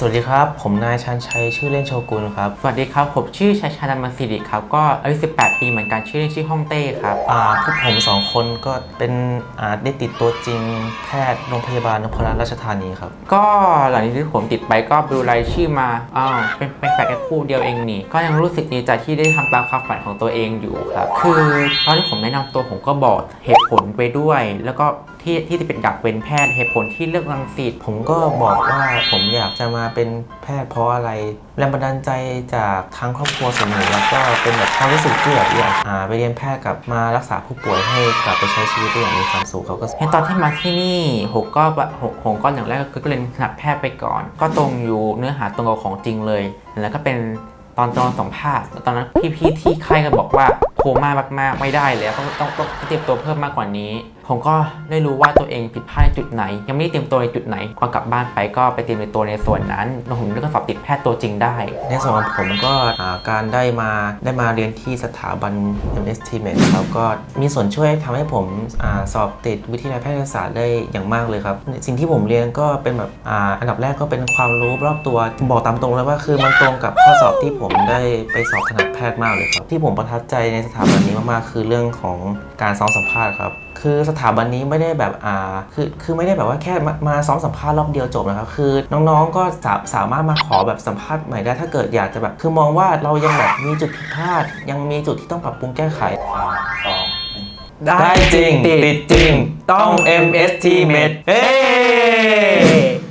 สวัสดีครับ ผมนายชันชัยชื่อเล่นโชกุนครับ สวัสดีครับ ผมชื่อชัยชาดามันสิริครับ ก็อายุ 18 ปีเหมือนกันชื่อเล่นชื่อฮ่องเต้ครับอ่าพวกผมสองคนก็เป็นอ่าได้ติดตัวจริงแพทย์โรงพยาบาลนพรัตน์ราชธานีครับ ก็หลังจากที่ผมติดไปก็ดูรายชื่อมาอ้าวเป็นเป็นแฝดแค่คู่เดียวเองนี่ ก็ยังรู้สึกดีใจที่ได้ทำตามความฝันของตัวเองอยู่ครับ คือตอนที่ผมแนะนำตัวผมก็บอกเหตุผลไปด้วย แล้วก็ที่ที่จะเป็นอยากเป็นแพทย์เหตุผลที่เลือกรังสิตผมก็บอกว่าผมอยากจะมาเป็นแพทย์เพราะอะไรแรงบันดาลใจจากทางครอบครัวส่วนหนึ่งแล้วก็เป็นแบบความรู้สึกที่แบบอยากอ่าไปเรียนแพทย์กับมารักษาผู้ป่วยให้กลับไปใช้ชีวิตได้อย่างมีความสุขเขาก็เห็นตอนที่มาที่นี่ผมก็แบบผมผมก็อย่างแรกก็คือเรียนคณะแพทย์ไปก่อน ก็ตรงอยู่เนื้อหาตรงกับของจริงเลย แล้วก็เป็นตอนตอนสัมภาษณ์ตอนนั้นพี่ๆที่ค่ายก็บอกว่าโคม่ามากๆ ไม่ได้เลยต้องต้องต้องต้องเตรียมตัวเพิ่มมากกว่านี้ ผมก็ได้รู้ว่าตัวเองผิดพลาดจุดไหน ยังไม่ได้เตรียมตัวในจุดไหนพอกลับบ้านไปก็ไปเตรียมในตัวในส่วนนั้นแล้วผมก็สอบติดแพทย์ตัวจริงได้ ในส่วนของผมก็การได้มาได้มาเรียนที่สถาบัน MST m e d ครับก็มีส่วนช่วยทำให้ผมอสอบติดวิทยาแพทยศาสตร์ได้อย่างมากเลยครับ สิ่งที่ผมเรียนก็เป็นแบบออันดับแรกก็เป็นความรู้รอบตัวบอกตามตรงเลยว่าคือมันตรงกับข้อสอบที่ผมได้ไปสอบคณะแพทย์มากเลยครับที่ผมประทับใจในสถาบันนี้มากๆ คือเรื่องของการซ้อมสัมภาษณ์ครับ คือสถาบันนี้ไม่ได้แบบอ่าคือคือไม่ได้แบบว่าแค่มามาซ้อมสัมภาษณ์รอบเดียวจบนะครับ คือน้องๆก็สาสามารถมาขอแบบสัมภาษณ์ใหม่ได้ถ้าเกิดอยากจะแบบคือมองว่าเรายังแบบมีจุดผิดพลาด ยังมีจุดที่ต้องปรับปรุงแก้ไข ได้จริง ติดจริง ต้อง MST Med เฮ้